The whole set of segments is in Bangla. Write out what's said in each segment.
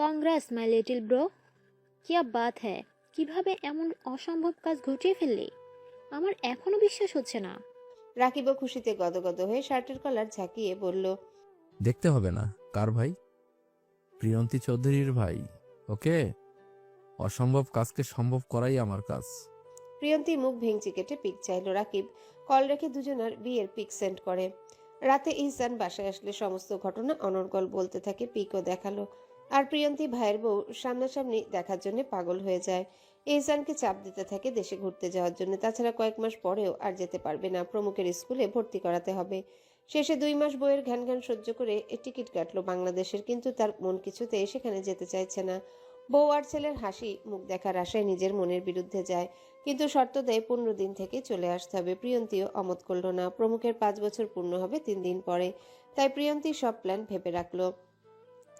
কংগ্রেস মাই লিটিল ব্রো কিয়া বাত হ্যায়? কীভাবে এমন অসম্ভব কাজ ঘটিয়ে ফেললি? আমার এখনও বিশ্বাস হচ্ছে না। রাকিবও খুশিতে গদগদ হয়ে শার্টের কলার ঝাঁকিয়ে বলল দেখতে হবে না। কার ভাই? প্রিয়ন্তী চৌধুরীর ভাই ওকে? অসম্ভব কাজকে সম্ভব করাই আমার কাজ। প্রিয়ন্তী মুখ ভেঙচি কেটে পিক চাইল রাকিব। কল রেখে দুজনার বিয়ের পিক সেন্ড করে। রাতে ইহসান বাসায় আসলে সমস্ত ঘটনা অনর্গল বলতে থাকে পিকও দেখাল। আর প্রিয়ন্তী ভাইয়ের বউ সামনাসামনি দেখার জন্য পাগল হয়ে যায়। ইহসানকে চাপ দিতে থাকে দেশে ঘুরতে যাওয়ার জন্য। তাছাড়া কয়েক মাস পরেও আর যেতে পারবে না। প্রমুখের স্কুলে ভর্তি করাতে হবে। শেষে দুই মাস বইয়ের ঘ্যান ঘ্যান সহ্য করে টিকিট কাটলো বাংলাদেশের, কিন্তু তার মন কিছুতে সেখানে যেতে চাইছে না। বউ আর ছেলের হাসি মুখ দেখার আশায় নিজের মনের বিরুদ্ধে যায়। কিন্তু শর্ত দেয় পনেরো দিন থেকে চলে আসতে হবে। প্রিয়ন্তীও অমত করল না। প্রমুখের পাঁচ বছর পূর্ণ হবে তিন দিন পরে। তাই প্রিয়ন্তী সব প্ল্যান ভেবে রাখল।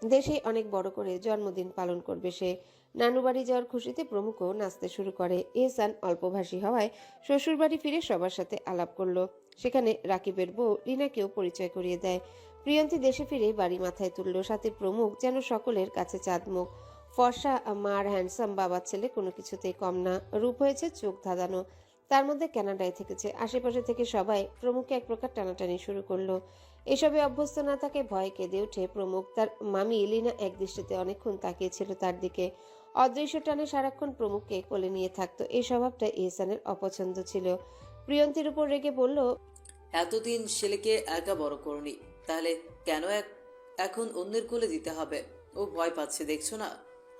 দেশে অনেক বড় করে জন্মদিন পালন করবে সে। নানুবাড়ি যাওয়ার খুশিতে প্রমুখও নাচতে শুরু করে। এহসান অল্পভাষী হওয়ায় শ্বশুরবাড়ি ফিরে সবার সাথে আলাপ করল। সেখানে রাকিবের বউ রিনাকেও পরিচয় করিয়ে দেয়। প্রিয়ন্তী দেশে ফিরে বাড়ি মাথায় তুলল। সাথে প্রমুখ যেন সকলের কাছে চাঁদমুখ। ফর্সা, মার, হ্যান্ডসাম, বাবার ছেলে কোনো কিছুতেই কম না। রূপ হয়েছে চোখ ধাঁধানো। তার মধ্যে কানাডায় থেকেছে। আশেপাশে থেকে সবাই প্রমুখকে এক প্রকার টানাটানি শুরু করল। এসবে অভ্যস্ত না তাকে ভয়ে কেঁদে ওঠে প্রমুখ। তার মামি এলিনা এক দৃষ্টিতে অনেকক্ষণ তাকিয়েছিল তার দিকে। অদৃশ্য টানে সারাক্ষণ প্রমুখকে কোলে নিয়ে থাকতো। এই স্বভাবটা ইহসানের অপছন্দ ছিল। প্রিয়ন্তীর উপর রেগে বলল এতদিন ছেলেকে একা বড় করনি। তাহলে কেন এক এখন অন্যের কোলে দিতে হবে? ও ভয় পাচ্ছে দেখছ না?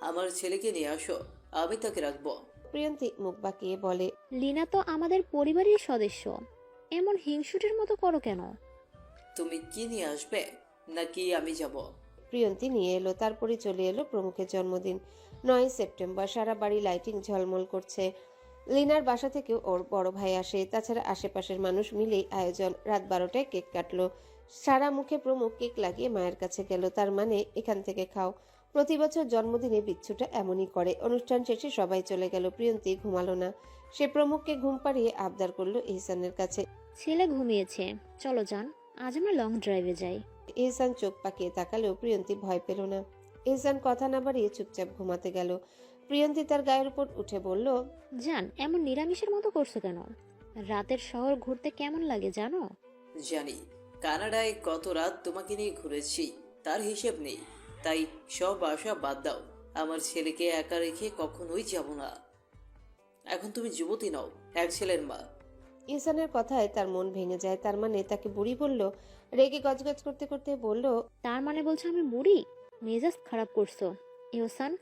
আমার ছেলেকে নিয়ে আসো আমি তাকে রাখব। প্রিয়ন্তী মুখ বাঁকিয়ে বলে লিনা তো আমাদের পরিবারের সদস্য। এমন হিংসুটের মতো করো কেন? তুমি কি নিয়ে আসবে? নাকি আমি যাব? প্রিয়ন্তী নিয়ে এলো তারপরে চলে এলো প্রমুখের জন্মদিন। নয় সেপ্টেম্বর সারা বাড়ি লাইটিং ঝলমল করছে। লিনার বাসা থেকেও ওর বড় ভাই আসে। তাছাড়া আশেপাশের মানুষ মিলেই আয়োজন। রাত বারোটায় কেক কাটলো। সারা মুখে প্রমুখ কেক লাগিয়ে মায়ের কাছে গেল। তার মানে এখান থেকে খাও। প্রতি বছর জন্মদিনে বিচ্ছুটা এমনই করে। অনুষ্ঠান শেষে সবাই চলে গেল। প্রিয়ন্তী ঘুমালো না। সে প্রমুখকে ঘুম পাড়িয়ে আবদার করল ইহসানের কাছে। ছেলে ঘুমিয়েছে। চলো যান। আজ আমরা লং ড্রাইভে যাই। ইহসান চোখ পাকিয়ে তাকালেও প্রিয়ন্তী ভয় পেল না। ইহসান কথা না বাড়িয়ে চুপচাপ ঘুমাতে গেল। প্রিয়ন্তী তার গায়ের উপর উঠে বলল যান এমন নিরামিষের মতো করছ কেন? রাতের শহর ঘুরতে কেমন লাগে জানো? জানি কানাডায় কত রাত তোমাকে নিয়ে ঘুরেছি তার হিসেব নেই। তাই সব আশা বাদ দাও আমার ছেলেকে একা রেখে কখনোই যাব না। এখন তুমি যুবতী নও এক ছেলের মা। ইহসানের কথায় তার মন ভেঙে যায়। তার মানে তাকে বুড়ি বলল রেগে গজগজ করতে করতে বলল তার মানে বলছো আমি বুড়ি? মেজাজ খারাপ করছ। ইহসান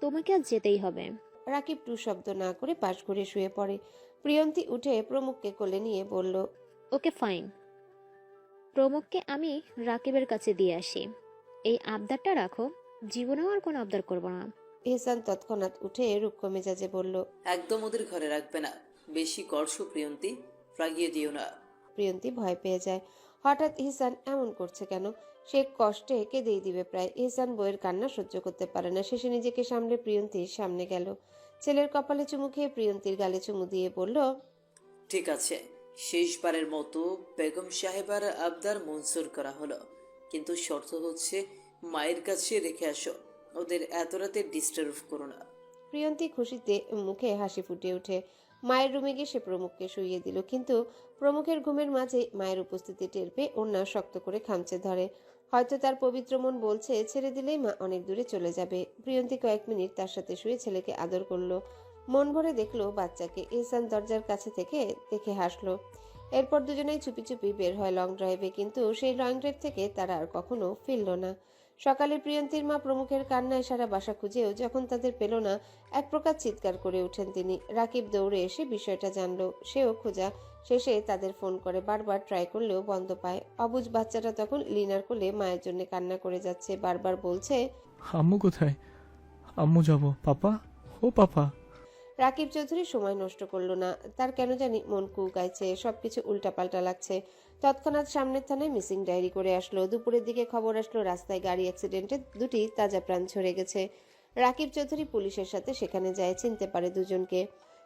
তোমাকে আজ যেতেই হবে। রাকিব টু শব্দ না করে পাশ ঘুরে শুয়ে পড়ে। প্রিয়ন্তী উঠে প্রমুখকে কোলে নিয়ে বলল ওকে ফাইন। প্রমুখকে আমি রাকিবের কাছে দিয়ে আসি। এই আবদারটা রাখো জীবনেও আর কোনো আবদার করব না। ইহসান তৎক্ষণাৎ উঠে রুক্ষ মেজাজে বলল একদম ওদের ঘরে রাখবে না। বেশি করছ প্রিয়ন্তী রাগিয়ে দিও না। প্রিয়ন্তী ভয় পেয়ে যায়। হঠাৎ ইহসান এমন করছে কেন? সে কষ্টে কেঁদেই দিবে প্রায়। ইহসান বইয়ের কান্না সহ্য করতে পারে না। শেষে নিজেকে সামলে প্রিয়ন্তীর সামনে গেল। ছেলের কপালে চুমু খেয়ে প্রিয়ন্তীর গালে চুমু দিয়ে বলল ঠিক আছে। শেষবারের মতো বেগম সাহেবার আবদার মঞ্জুর করা হলো। কিন্তু শর্ত হচ্ছে মায়ের কাছে রেখে আসো। ওদের এত রাতে ডিস্টার্ব করো না। প্রিয়ন্তী খুশিতে মুখে হাসি ফুটে ওঠে। মায়ের রুমে গিয়ে সে প্রমুখকে শুইয়ে দিল, কিন্তু প্রমুখের ঘুমের মাঝে মায়ের উপস্থিতি টের পেয়ে ওনা শক্ত করে খামচে ধরে। হয়তো তার পবিত্র মন বলছে, ছেড়ে দিলেই মা অনেক দূরে চলে যাবে। প্রিয়ন্তী কয়েক মিনিট তার সাথে শুয়ে ছেলেকে আদর করল। মন ভরে দেখল বাচ্চাকে ইহসান দরজার কাছে থেকে দেখে হাসলো। এরপর দুজনেই চুপি চুপি বের হয় লং ড্রাইভে, কিন্তু সেই লং ড্রাইভ থেকে তারা আর কখনো ফিরল না। সকালে প্রিয়ন্তীর মা প্রমুখের কান্নায় সারা বাসা খুঁজেও যখন তাদের পেল না এক প্রকার চিৎকার করে ওঠেন তিনি। রাকিব দৌড়ে এসে বিষয়টা জানলো। সেও খোঁজা শেষে তাদের ফোন করে বারবার ট্রাই করলেও বন্ধ পায়। অবুজ বাচ্চাটা তখন লিনার কোলে মায়ের জন্য কান্না করে যাচ্ছে। বারবার বলছে আম্মু কোথায়? আম্মু যাব। পাপা? ও পাপা। রাকিব চৌধুরী সময় নষ্ট করল না। তার কেন জানি মন কুকাইছে সবকিছু উল্টাপাল্টা লাগছে। তৎক্ষণাৎ সামনের থানায় মিসিং ডায়েরি করে আসলো। দুপুরের দিকে খবর আসলো, রাস্তায় গাড়ি অ্যাক্সিডেন্টে দুটি তাজা প্রাণ ছড়ে গেছে। রাকিব চৌধুরী পুলিশের সাথে সেখানে যায়, চিনতে পারে দুজনকে।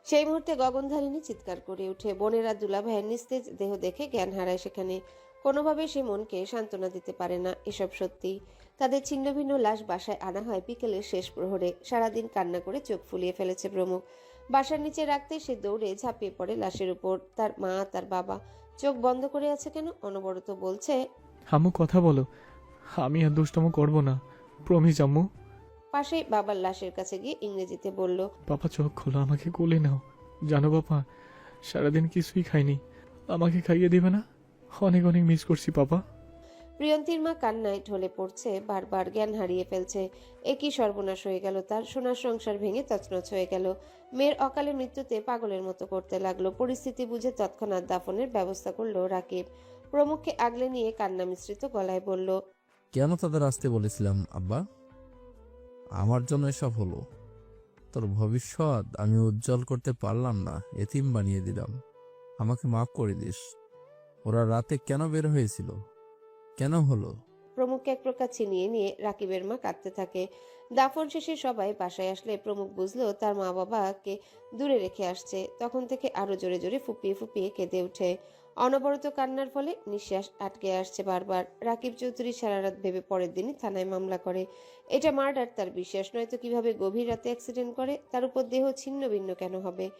সেই মুহূর্তে গগনধারিণী চিৎকার করে উঠে বোনেরা দুলাভাইয়ের নিস্তেজ দেহ দেখে জ্ঞান হারায় সেখানে। কোনোভাবে সে মনকে সান্ত্বনা দিতে পারে না এসব সত্যি। তাদের ছিন্ন ভিন্ন লাশ বাসায় আনা হয় বিকেলের শেষ প্রহরে। সারাদিন কান্না করে চোখ ফুলিয়ে ফেলেছে প্রমুখ। বাসার নিচে রাখতে সে দৌড়ে ঝাঁপিয়ে পড়ে লাশের উপর। তার মা, তার বাবা চোখ বন্ধ করে আছে কেন? অনবরত বলছে আম্মু কথা বলো। আমি আর দুষ্টম করব না। প্রমিস আম্মু। পাশে বাবার লাশের কাছে গিয়ে ইংরেজিতে বলল বাবা চোখ খোলো আমাকে কোলে নাও। জানো বাবা সারাদিন কিছুই খাইনি। আমাকে খাইয়ে দিবে না? অনেক অনেক মিস করছি পাপা প্রিয়ন্তীর মা কান্নায় ঢলে পড়ছে, বারবার জ্ঞান হারিয়ে ফেলছে। একই সর্বনাশ হয়ে গেল তার, সোনার সংসার ভেঙে তছনছ হয়ে গেল। মেয়ের অকালে মৃত্যুতে পাগলের মতো করতে লাগল। পরিস্থিতি বুঝে তৎক্ষণাৎ দাফনের ব্যবস্থা করল রাকিব। প্রমুখকে আগলে নিয়ে কান্না মিশ্রিত গলায় বলল, কেন তাদের আসতে বলেছিলাম, আব্বা? আমার জন্য এসব হলো। তোর ভবিষ্যৎ আমি উজ্জ্বল করতে পারলাম না, এতিম বানিয়ে দিলাম। আমাকে মাফ করে দিস। ওরা রাতে কেন বের হয়েছিল? কেন হলো? প্রমুখকে এক প্রকার ছিনিয়ে নিয়ে রাকিবের মা কাঁদতে থাকে। দাফন শেষে সবাই বাসায় আসলে প্রমুখ বুঝলো তার মা বাবাকে দূরে রেখে আসছে। তখন থেকে আরও জোরে জোরে ফুপিয়ে ফুপিয়ে কেঁদে ওঠে। অনবরত কান্নার ফলে নিঃশ্বাস আটকে আসছে বারবার। রাকিব চৌধুরী সারা রাত ভেবে পরের দিনই থানায় মামলা করে। এটা মার্ডার, তার বিশ্বাস নয়তো কীভাবে গভীর রাতে অ্যাক্সিডেন্ট করে? তার উপর দেহ ছিন্ন ভিন্ন কেন হবে?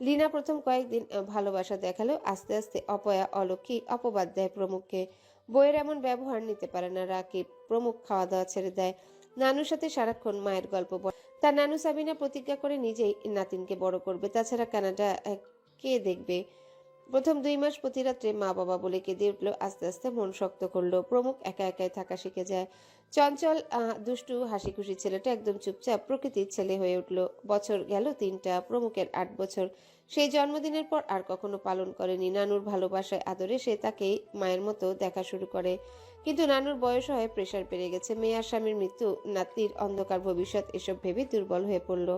লিনা প্রথম কয়েকদিন ভালোবাসা দেখালেও আস্তে আস্তে অপয়া, অলক্ষী অপবাদ দেয় প্রমুখকে। বইয়ের এমন ব্যবহার নিতে পারে না। রাকিব প্রমুখ খাওয়া দাওয়া ছেড়ে দেয়। নানুর সাথে সারাক্ষণ মায়ের গল্প বলে। তার নানু সাবিনা প্রতিজ্ঞা করে নিজেই নাতিনকে বড় করবে। তাছাড়া কানাডা কে দেখবে? প্রথম দুই মাস প্রতি রাত্রে মা বাবা বলে কেঁদে উঠল, আস্তে আস্তে মন শক্ত করল। প্রমুখ একা একাই থাকা শিখে যায়। চঞ্চল দুষ্টু হাসি খুশি ছেলেটা একদম চুপচাপ প্রকৃতির ছেলে হয়ে উঠল। বছর গেল, তিনটা প্রমুখের আট বছর। সেই জন্মদিনের পর আর কখনো পালন করেনি। নানুর ভালোবাসায় আদরে সে তাকে মায়ের মতো দেখা শুরু করে। কিন্তু নানুর বয়স হয়ে প্রেশার বেড়ে গেছে। মেয়ে আর স্বামীর মৃত্যু, নাতির অন্ধকার ভবিষ্যৎ এসব ভেবে দুর্বল হয়ে পড়ল।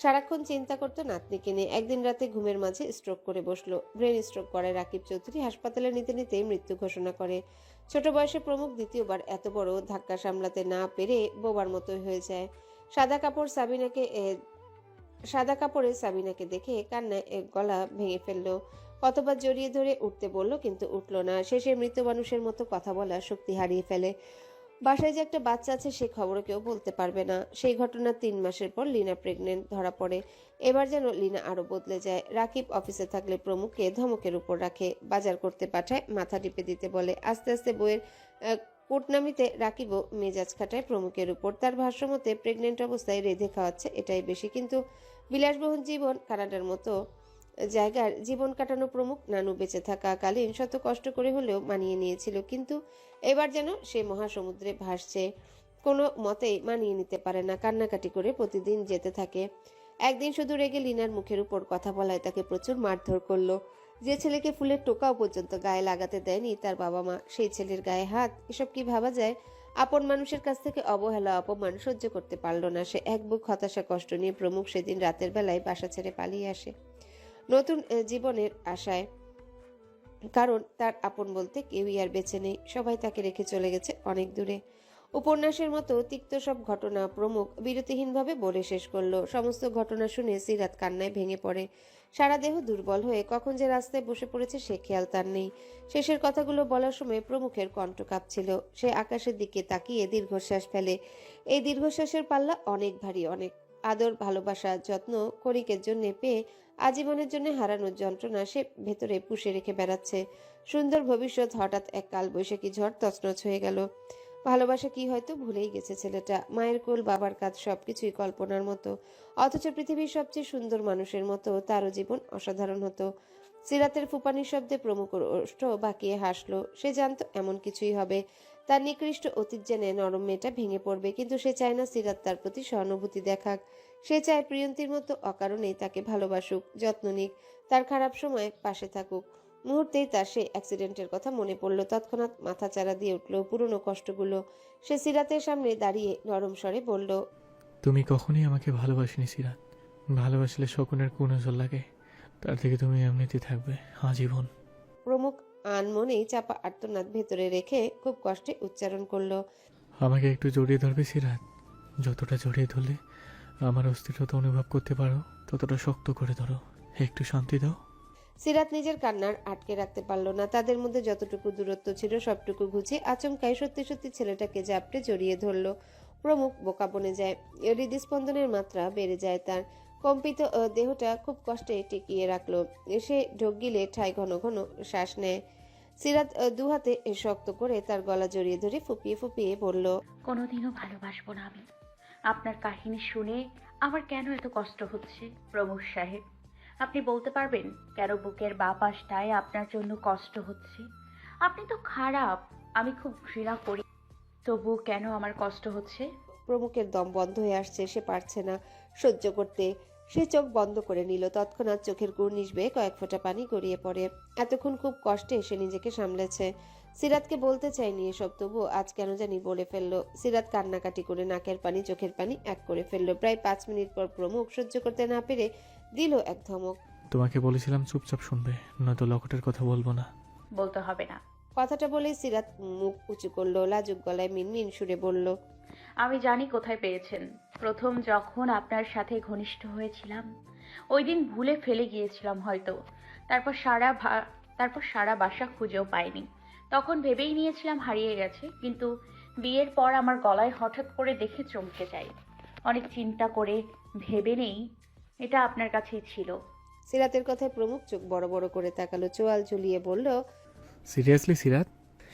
সারাক্ষণ চিন্তা করতো নাতনিকে নিয়ে একদিন রাতে ঘুমের মাঝে স্ট্রোক করে বসল। ব্রেন স্ট্রোক করে রাকিব চৌধুরী হাসপাতালে নিতে নিতে মৃত্যু ঘোষণা করে। ছোট বয়সে প্রমুখ দ্বিতীয়বার এত বড় ধাক্কা সামলাতে না পেরে বোবার মতো হয়ে যায়। সাদা কাপড় সাবিনাকে সাদা কাপড়ে সাবিনাকে দেখে কান্নায় গলা ভেঙে ফেলল। কতবার জড়িয়ে ধরে উঠতে বলল, কিন্তু উঠল না। শেষে মৃত মানুষের মতো কথা বলার শক্তি হারিয়ে ফেলে। বাসায় যে একটা বাচ্চা আছে, সে খবর কেউ বলতে পারবে না। সেই ঘটনার তিন মাসের পর লিনা প্রেগনেন্ট ধরা পড়ে। এবার যেন লিনা আরও বদলে যায়। রাকিব অফিসে থাকলে প্রমুখকে ধমকের উপর রাখে। বাজার করতে পাঠায়, মাথা টিপে দিতে বলে। আস্তে আস্তে বইয়ের কুটনামিতে রাকিবও মেজাজ খাটায় প্রমুখের উপর। তার ভাষ্যমতে প্রেগনেন্ট অবস্থায় রেধে খাওয়াচ্ছে, এটাই বেশি। কিন্তু বিলাসবহুল জীবন কানাডার মতো জায়গার জীবন কাটানো প্রমুখ নানু বেঁচে থাকাকালীন শত কষ্ট করে হলেও মানিয়ে নিয়েছিল। কিন্তু এবার যেন সে মহাসমুদ্রে ভাসছে। কোনো মতেই মানিয়ে নিতে পারে না, কান্নাকাটি করে প্রতিদিন যেতে থাকে। একদিন শুধু রেগে লিনার মুখের উপর কথা বলায় তাকে প্রচুর মারধর করল। যে ছেলেকে ফুলের টোকাও পর্যন্ত গায়ে লাগাতে দেয়নি, তার বাবা মা, সেই ছেলের গায়ে হাত, এসব কি ভাবা যায়? আপন মানুষের কাছ থেকে অবহেলা, অপমান সহ্য করতে পারল না সে। এক বুক হতাশা, কষ্ট নিয়ে প্রমুখ সেদিন রাতের বেলায় বাসা ছেড়ে পালিয়ে আসে। নতুন জীবনের আশায়। কারণ তার আপন বলতে কেউই আর বেঁচে নেই। সবাই তাকে রেখে চলে গেছে অনেক দূরে। উপন্যাসের মতো তিক্ত সব ঘটনা প্রমুখ বিরতিহীনভাবে বলে শেষ করল। সমস্ত ঘটনা শুনে সিরাত কান্নায় ভেঙে পড়ে। সারা দেহ দুর্বল হয়ে কখন যে রাস্তায় বসে পড়েছে সে খেয়াল তার নেই। শেষের কথাগুলো বলার সময় প্রমুখের কণ্ঠ কাঁপছিল। সে আকাশের দিকে তাকিয়ে দীর্ঘশ্বাস ফেলে। এই দীর্ঘশ্বাসের পাল্লা অনেক ভারী, অনেক আদর, ভালোবাসা, যত্ন, করিকের জন্য পেয়ে আজীবনের জন্য হারানোর যন্ত্রণা সে ভেতরে পুষে রেখে বেড়াচ্ছে। সুন্দর ভবিষ্যৎ হঠাৎ এক কাল বৈশাখী ঝড় তছনছ হয়ে গেল। ভালোবাসা কি হয়তো ভুলেই গেছে ছেলেটা? মায়ের কোল, বাবার কাজ সবকিছুই কল্পনার মতো। অথচ পৃথিবীর সবচেয়ে সুন্দর মানুষের মতো তারও জীবন অসাধারণ হতো। সিরাতের ফুপানির শব্দে প্রমুখ ওষ্ঠ বাকিয়ে হাসলো। সে জানতো এমন কিছুই হবে। তার নিকৃষ্ট অতীত জেনে নরম মেয়েটা ভেঙে পড়বে কিন্তু সে চায় না সিরাত তার প্রতি সহানুভূতি দেখাক। সে চায় প্রিয়ন্তীর মতো অকারণেই তাকে ভালোবাসুক যত্ন নিক তার খারাপ সময় পাশে থাকুক। মুহূর্তেই তার সেই অ্যাক্সিডেন্টের কথা মনে পড়ল তৎক্ষণাৎ মাথা চারা দিয়ে উঠল পুরনো কষ্টগুলো। সে সিরাতের সামনে দাঁড়িয়ে নরম স্বরে বলল তুমি কখনোই আমাকে ভালোবাসিনি সিরাত। ভালোবাসলে শকুনের কোন লাগে তার থেকে তুমি এমনিতে থাকবে আজীবন। প্রমুখ আনমনেই চাপা আর্তনাদ ভেতরে রেখে খুব কষ্টে উচ্চারণ করল আমাকে একটু জড়িয়ে ধরবে সিরাত? যতটা জড়িয়ে ধরলে আমার অস্থিরতা অনুভব করতে পারো ততটা শক্ত করে ধরো। একটু শান্তি দাও। সিরাত নিজের কান্নার আটকে রাখতে পারল না। তাদের মধ্যে যতটুকু দূরত্ব ছিল সবটুকু ঘুচিয়ে আচমকাই সত্যি সত্যি ছেলেটাকে জাপটে জড়িয়ে ধরলো। প্রমুখ বোকা বনে যায়। হৃদস্পন্দনের মাত্রা বেড়ে যায় তার। কম্পিত দেহটা খুব কষ্টে টিকিয়ে রাখল। সে ঢোক গিলে ঠাই ঘন ঘন শ্বাস নেয়। সিরাত আহ, দুহাতে শক্ত করে তার গলা জড়িয়ে ধরে ফুপিয়ে ফুপিয়ে বলল কোনোদিনও ভালোবাসবো না আমি। আপনার কাহিনী শুনে আমার কেন এত কষ্ট হচ্ছে প্রমোদ সাহেব? আপনি বলতে পারবেন কেন বুকের বা পাশটায় আপনার জন্য কষ্ট হচ্ছে? আপনি তো খারাপ আমি খুব ঘৃণা করি। তবু কেন আমার কষ্ট হচ্ছে? প্রমুখের দম বন্ধ হয়ে আসছে সে পারছে না সহ্য করতে। সে চোখ বন্ধ করে নিল। তৎক্ষণাৎ চোখের কুর্নিশ বেয়ে কয়েক ফোঁটা পানি গড়িয়ে পড়ে। এতক্ষণ খুব কষ্টে সে নিজেকে সামলেছে। সিরাতকে বলতে চায়নি এসব তবু আজ কেন জানি বলে ফেলল। সিরাত কান্নাকাটি করে নাকের পানি চোখের পানি এক করে ফেলল। প্রায় পাঁচ মিনিট পর প্রমুখ সহ্য করতে না পেরে দিল এক ধমক। তোমাকে বলেছিলাম চুপচাপ শুনবে নয়তো লকেটের কথা বলব না। বলতে হবে না। কথাটা বলে সিরাত মুখ উঁচু করল লাজুক গলায় মিনমিন সুরে বলল আমি জানি কোথায় পেয়েছেন। প্রথম যখন আপনার সাথে ঘনিষ্ঠ হয়েছিলাম ওই দিন ভুলে ফেলে গিয়েছিলাম হয়তো। তারপর সারা ভা- তারপর সারা বাসা খুঁজেও পাইনি। তখন ভেবেই নিয়েছিলাম হারিয়ে গেছে কিন্তু বিয়ের পর আমার গলায় হঠাৎ করে দেখে চমকে যাই। অনেক চিন্তা করে ভেবে নেই এটা আপনার কাছেই ছিল। সিরাতের কথায় প্রমুখ চোখ বড় বড় করে তাকালো চোয়াল ঝুলিয়ে বলল seriously Sirat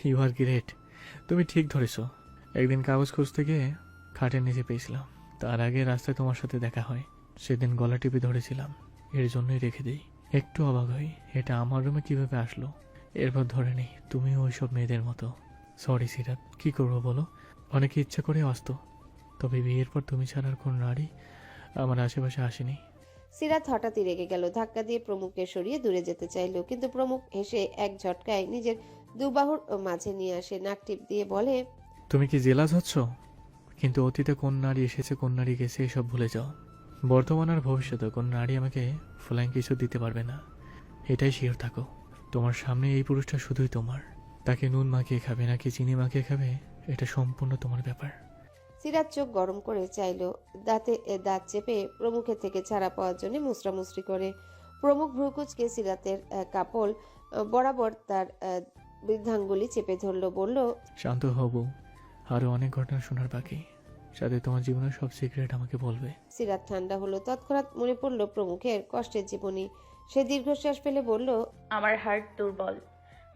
you are great. তুমি ঠিক ধরেছো। একদিন কাগজ খুঁজতে গিয়ে খাটের নিচে পেয়েছিলাম। তার আগে রাস্তায় তোমার সাথে দেখা হয়। সেদিন গলা টিপে ধরেছিলাম। এর জন্যই রেখে দিই। একটু অবাক হই, এটা আমার রুমে কীভাবে আসলো? এরপর ধরে নেই তুমিও ওইসব মেয়েদের মতো। সরি সিরাত, কি করব বলো? অনেকে ইচ্ছা করে আসতো তবে বিয়ের পর তুমি ছাড়া আর কোন নারী আমার আশেপাশে আসেনি। সিরাত হঠাৎই রেগে গেল, ধাক্কা দিয়ে প্রমুখকে সরিয়ে দূরে যেতে চাইলো। কিন্তু প্রমুখ হেসে এক ঝটকায় নিজের দুবাহুর মাঝে নিয়ে আসে, নাক টিপ দিয়ে বলে তুমি কি জেলাস হচ্ছ? কিন্তু অতীতে কোন নারী এসেছে কোন নারী গেছে এসব ভুলে যাও। বর্তমান আর ভবিষ্যতে কোন নারী আমাকে ফ্লাইং কিছু দিতে পারবে না। এটাই শিওর থাকো। তোমার সামনে এই পুরুষটা শুধুই তোমার। তাকে নুন মাখিয়ে খাবে নাকি চিনি মাখিয়ে খাবে এটা সম্পূর্ণ তোমার ব্যাপার। সিরাত চোখ গরম করে চাইলো দাঁতে দাঁত চেপে প্রমুখের থেকে ছাড়া পাওয়ার জন্য মুসরামুসরি করে। প্রমুখ ভ্রুকুচকে সিরাতের কাপড় বরাবর তার বৃদ্ধাঙ্গুলি চেপে ধরলো বলল শান্ত হব আরও অনেক ঘটনা শোনার বাকি। সাথে তোমার জীবনের সব সিক্রেট আমাকে বলবে। সিরাত ঠান্ডা হলো। তৎক্ষণাৎ মনে পড়ল প্রমুখের কষ্টের জীবনী। সে দীর্ঘশ্বাস ফেলে বলল আমার হার্ট দুর্বল।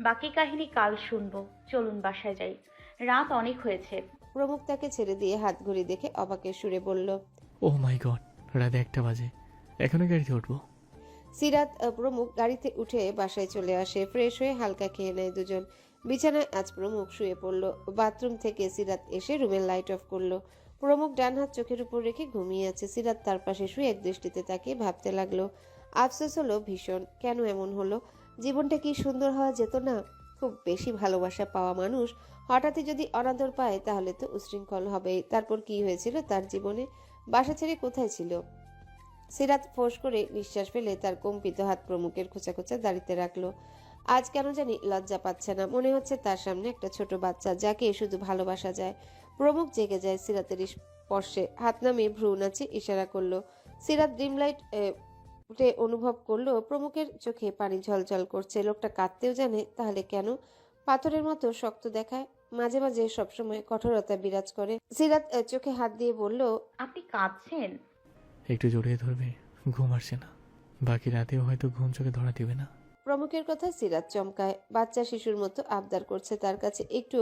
বাকি কাহিনী কাল শুনব। চলুন বাসায় যাই। রাত অনেক হয়েছে। প্রমুখ তাকে ছেড়ে দিয়ে হাত ঘড়ি দেখে অবাকের সুরে বলল ও মাই গড রাত একটা বাজে। এখনই গাড়িতে উঠবো? সিরাত প্রমুখ গাড়িতে উঠে বাসায় চলে আসে। ফ্রেশ হয়ে হালকা খেয়ে নেয় দুজন। বিছানায় আজ প্রমুখ শুয়ে পড়ল। বাথরুম থেকে সিরাত এসে রুমের লাইট অফ করল। প্রমুখ ডান হাত চোখের উপর রেখে ঘুমিয়ে আছে। সিরাত তার পাশে শুয়ে এক দৃষ্টিতে তাকে ভাবতে লাগল, আফসোস হলো ভীষণ, কেন এমন হলো? জীবনটা কি সুন্দর হওয়া যেত না? খুব বেশি ভালোবাসা পাওয়া মানুষ। হঠাৎই যদি অনাদর পায়, তাহলে তো উশৃঙ্খল হবেই। তারপর কি হয়েছিল তার জীবনে? বাসা ছেড়ে কোথায় ছিল? সিরাত ফোঁস করে নিঃশ্বাস ফেলে তার কম্পিত হাত প্রমুখের খোঁচা খোঁচা দাঁড়িতে রাখল। আজ কেন জানি লজ্জা পাচ্ছে না। মনে হচ্ছে তার সামনে একটা ছোট বাচ্চা যাকে শুধু ভালোবাসা যায়। প্রমুখ জেগে যায় সিরাতের স্পর্শে। হাত নামিয়ে ভ্রু নাচে ইশারা করল। সিরাত ড্রিম লাইট উঠে অনুভব করল প্রমুখের চোখে পানি ঝলঝল করছে। লোকটা কাঁদতেও জানে তাহলে কেন? পাথরের মতো শক্ত দেখায়। মাঝে মাঝে সবসময় কঠোরতা বিরাজ করে। সিরাত চোখে হাত দিয়ে বলল আপনি কাঁদছেন? একটু জড়িয়ে ধরবে ঘুম আসছে না। বাকি রাতেও হয়তো ঘুম চোখে ধরা দিবে না। প্রমুখের কথা সিরাত চমকায়। বাচ্চা শিশুর মতো আবদার করছে তার কাছে একটু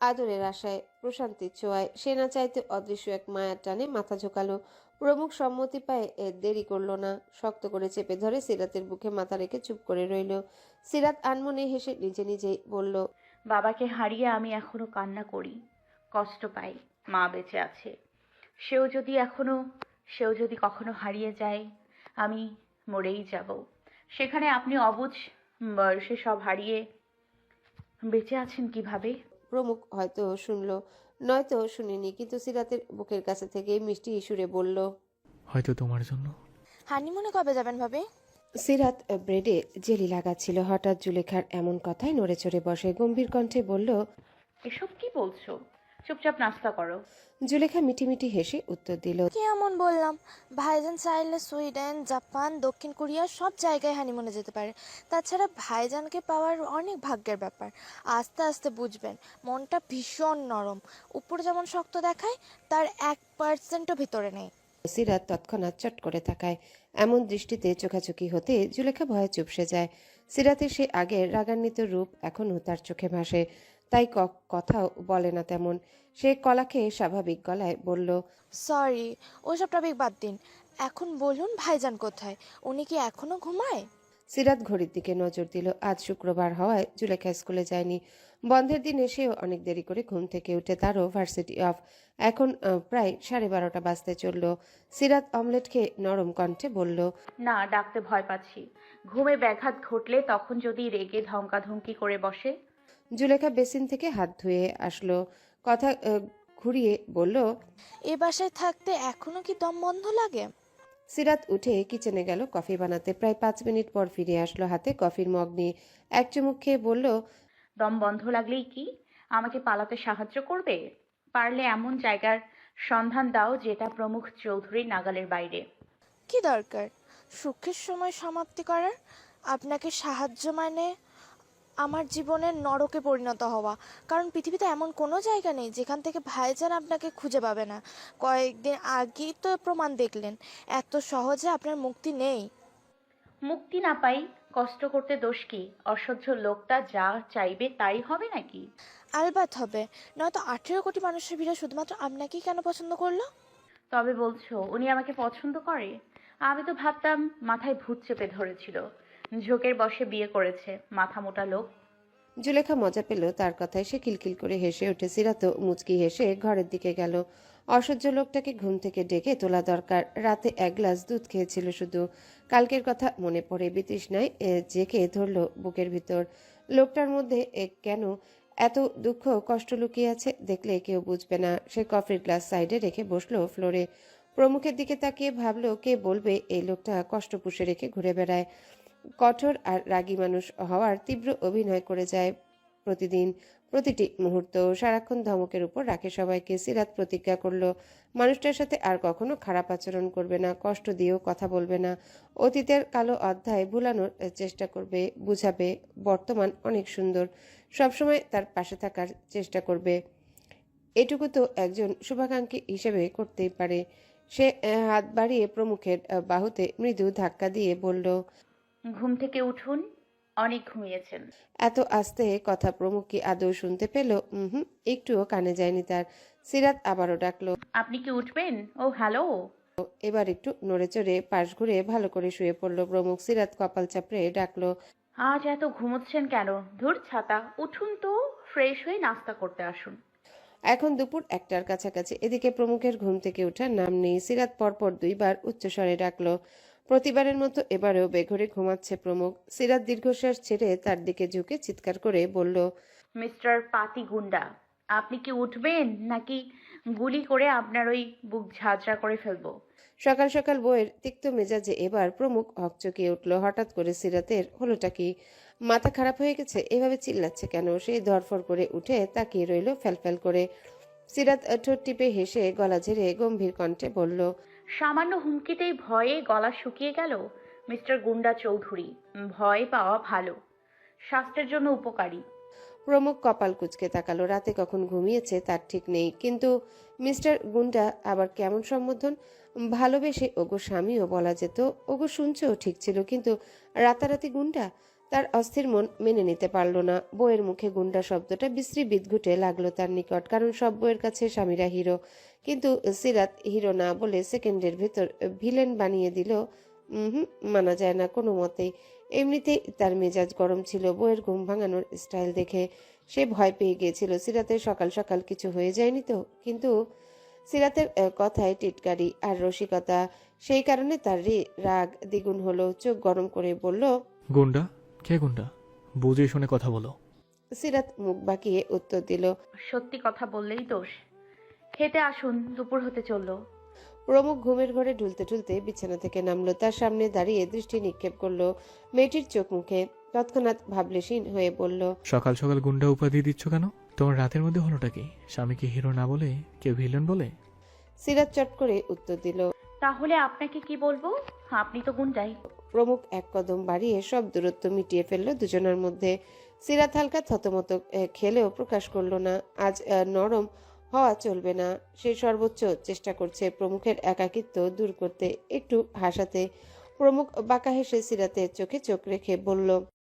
আদরের আশায়। প্রশান্তির ছোঁয়ায়। সে না চাইতে অদৃশ্য এক মায়ার টানে মাথা ঝোকালো। প্রমুখ সম্মতি পায় এ দেরি করল না। শক্ত করে চেপে ধরে সিরাতের বুকে মাথা রেখে চুপ করে রইল। সিরাত আনমনে হেসে নিজে নিজেই বলল, বাবাকে হারিয়ে আমি এখনও কান্না করি। কষ্ট পাই, মা বেঁচে আছে। সেও যদি এখনও, সেও যদি কখনো হারিয়ে যায়, আমি মরেই যাব। সেখানে আপনি অবুঝ বয়সে সব হারিয়ে বেঁচে আছেন কীভাবে? প্রমুখ হয়তো শুনলো নয়তো শুনিনি কিন্তু সিরাতের বুকের কাছে থেকে মিষ্টি সুরে বলল হয়তো তোমার জন্য। হানিমুনে কবে যাবেন ভাবে? সিরাত ব্রেডে জেলি লাগাচ্ছিল হঠাৎ জুলেখার এমন কথায় নড়ে চড়ে বসে গম্ভীর কণ্ঠে বলল এসব কি বলছো? চুপচাপ নাস্তা করো। জুলেখা মিটিমিটি হেসে উত্তর দিল কি এমন বললাম? ভাইজান চাইলে সুইডেন জাপান দক্ষিণ কোরিয়া সব জায়গায় হানিমুনে যেতে পারে। তাছাড়া ভাইজানকে পাওয়ার অনেক ভাগ্যের ব্যাপার। আস্তে আস্তে বুঝবেন মনটা ভীষণ নরম। উপরে যেমন শক্ত দেখায় তার এক পার্সেন্টও ভিতরে নেই। সিরাত তৎক্ষণাৎ চট করে তাকায়। এমন দৃষ্টিতে চোখাচোখি হতে জুলেখা ভয়ে চুপসে যায়। সিরাতের সে আগের রাগান্বিত রূপ এখনও তার চোখে ভাসে। তাই ক- কথাও বলে না তেমন। সে কলা খেয়ে স্বাভাবিক গলায় বলল সরি ওসব টপিক বাদ দিন। এখন বলুন ভাইজান কোথায়? উনি কি এখনও ঘুমায়? সিরাত ঘড়ির দিকে নজর দিল। আজ শুক্রবার হওয়ায় জুলেখা স্কুলে যায়নি। বন্ধের দিন এসেও অনেক দেরি করে ঘুম থেকে উঠে তারও ভার্সিটি অফ এখন প্রায় সাড়ে বারোটা বাজতে চলল। সিরাত অমলেট খেয়ে নরম কণ্ঠে বলল না ডাকতে ভয় পাচ্ছি। ঘুমে ব্যাঘাত ঘটলে তখন যদি রেগে ধমকাধমকি করে বসে জুলেখা বেসিন থেকে হাত ধুয়ে আসলো কথা ঘুরিয়ে বলল এ বাসায় থাকতে এখনও কি দম বন্ধ লাগে? সিরাত উঠে কিচেনে গেল কফি বানাতে। প্রায় পাঁচ মিনিট পর ফিরে আসলো হাতে কফির মগ নিয়ে। এক চুমুক খেয়ে বলল দম বন্ধ লাগলেই কি? আমাকে পালাতে সাহায্য করবে? পারলে এমন জায়গার সন্ধান দাও যেটা প্রমুখ চৌধুরীর নাগালের বাইরে। কি দরকার? সুখের সময় সমাপ্তি করার? আপনাকে সাহায্য মানে আমার জীবনের নরকে পরিণত হওয়া। কারণ পৃথিবীতে এমন কোনো জায়গা নেই যেখান থেকে ভাইজান আপনাকে খুঁজে পাবে না। কয়েকদিন আগেই তো প্রমাণ দেখলেন এত সহজে আপনার মুক্তি নেই। মুক্তি না পাই কষ্ট করতে দোষ কি? অসহ্য লোকটা যা চাইবে তাই হবে নাকি? আলবাত হবে। নয়তো আঠেরো কোটি মানুষের ভিড়ে শুধুমাত্র আপনাকেই কেন পছন্দ করল? তবে বলছো উনি আমাকে পছন্দ করে? আমি তো ভাবতাম মাথায় ভূত চেপে ধরেছিল। ঝোঁকের বসে বিয়ে করেছে, মাথা মোটা লোক। জুলেখা মজা পেল তার কথায়, সে কিলকিল করে হেসে উঠে সিরাতও মুচকি হেসে ঘরের দিকে গেল। অসহ্য লোকটাকে ঘুম থেকে ডেকে তোলা দরকার। রাতে এক গ্লাস দুধ খেয়েছিল শুধু। কালকের কথা মনে পড়ে বিতৃষ্ণায় জেকে ধরল বুকের ভিতর। লোকটার মধ্যে কেন এত দুঃখ, কষ্ট লুকিয়ে আছে দেখলে কেউ বুঝবে না। সে কফির গ্লাস সাইডে রেখে বসল ফ্লোরে। প্রমুখের দিকে তাকিয়ে ভাবলো, কে বলবে এই লোকটা কষ্ট পুষে রেখে ঘুরে বেড়ায়। কঠোর আর রাগী মানুষ হওয়ার তীব্র অভিনয় করে যায় প্রতিদিন। প্রতিটি মুহূর্ত সারাক্ষণ ধমকের উপর রাখে সবাইকে। সিরাত প্রতিজ্ঞা করল, মানুষটার সাথে আর কখনো খারাপ আচরণ করবে না, কষ্ট দিয়েও কথা বলবে না। অতীতের কালো অধ্যায় ভুলানোর চেষ্টা করবে, বুঝাবে, বর্তমান অনেক সুন্দর। সবসময় তার পাশে থাকার চেষ্টা করবে। এটুকু তো একজন শুভাকাঙ্ক্ষী হিসেবে করতেই পারে। সে হাত বাড়িয়ে প্রমুখের বাহুতে মৃদু ধাক্কা দিয়ে বলল ঘুম থেকে উঠুন অনেক ঘুমিয়েছেন। এত আস্তে কথা প্রমুখ কি আদৌ শুনতে পেল হুম একটুও কানে যায়নি তার। সিরাত আবারও ডাকলো। আপনি কি উঠবেন? ও হ্যালো। এবার একটু নড়ে চড়ে পাশ ঘুরে ভালো করে শুয়ে পড়ল প্রমুখ। সিরাত কপাল চাপড়ে ডাকলো। আজ এত ঘুমোচ্ছেন কেন? ধুর ছাতা উঠুন তো ফ্রেশ হয়ে নাস্তা করতে আসুন। এখন দুপুর একটার কাছাকাছি এদিকে প্রমুখের ঘুম থেকে ওঠার নাম নেই। সিরাত পরপর দুইবার উচ্চস্বরে ডাকলো। প্রতিবারের মতো এবারেও বেঘরে ঘুমাচ্ছে প্রমুখ। সিরাত দীর্ঘশ্বাস ছেড়ে তার দিকে ঝুঁকে চিৎকার করে বলল মিস্টার পাতি গুন্ডা আপনি কি উঠবেন নাকি গুলি করে আপনার ওই বুক ঝাঁঝরা করে ফেলব? সকাল সকাল বইয়ের তিক্ত মেজাজে এবার প্রমুখ হকচকিয়ে উঠল। হঠাৎ করে সিরাতের হলোটা কি? মাথা খারাপ হয়ে গেছে? এভাবে চিল্লাচ্ছে কেন? সে ধরফর করে উঠে তাকিয়ে রইল ফ্যালফ্যাল করে। সিরাত ঠোঁট টিপে হেসে গলা ঝেড়ে গম্ভীর কণ্ঠে বলল সামান্য হুমকিতেই ভয়ে গলা শুকিয়ে গেল মিস্টার গুন্ডা চৌধুরী। ভয় পাওয়া ভালো। স্বাস্থ্যের জন্য উপকারী। প্রমুখ কপাল কুচকে তাকালো। রাতে কখন ঘুমিয়েছে তার ঠিক নেই। কিন্তু মিস্টার গুন্ডা আবার কেমন সম্বোধন? ভালোবেসে, ওগো স্বামীও বলা যেত, ওগো শুনছেও ঠিক ছিল। কিন্তু রাতারাতি গুন্ডা তার অস্থির মন মেনে নিতে পারল না। বইয়ের মুখে গুন্ডা শব্দটা বিশ্রী বিদঘুটে লাগল তার নিকট, কারণ সব বইয়ের কাছে স্বামীরা হিরো। কিন্তু সিরাত হিরো না বলে সেকেন্ডের ভেতর ভিলেন বানিয়ে দিল হুম মানা যায় না কোনো মতেই। এমনিতেই তার মেজাজ গরম ছিল বইয়ের ঘুম ভাঙানোর স্টাইল দেখে সে ভয় পেয়ে গিয়েছিল। সিরাতের সকাল সকাল কিছু হয়ে যায়নি তো, কিন্তু সিরাতের কথায় টিটকারি আর রসিকতা, সেই কারণে তার রাগ দ্বিগুণ হলো। চোখ গরম করে বলল, গুন্ডা কে গুন্ডা? বুঝে শুনে কথা বলো। সিরাত মুখ বাঁকিয়ে উত্তর দিল সত্যি কথা বললেই দোষ। খেতে আসুন দুপুর হতে চলল। প্রমুখ ঘুমের ঘরে ঢুলতে ঢুলতে বিছানা থেকে নামলো। তার সামনে দাঁড়িয়ে দৃষ্টি নিক্ষেপ করল মেয়েটির চোখ মুখে। তৎক্ষণাৎ ভাবলেশীন হয়ে বলল সকাল সকাল গুন্ডা উপাধি দিচ্ছ কেন? তোমার রাতের মধ্যে হলোটা কি? স্বামীকে হিরো না বলে কেউ ভিলেন বলে? সিরাত চট করে উত্তর দিল তাহলে আপনাকে কি বলব? আপনি তো গুন্ডাই। প্রমুখ এক কদম বাড়িয়ে সব দূরত্ব মিটিয়ে ফেলল দুজনের মধ্যে। সিরাত হালকা থতমত খেলেও প্রকাশ করল না। আজ নরম হওয়া চলবে না। সে সর্বোচ্চ চেষ্টা করছে প্রমুখের একাকিত্ব দূর করতে। একটু হাসাতে প্রমুখ বাঁকা হেসে সিরাতে চোখে চোখ রেখে বলল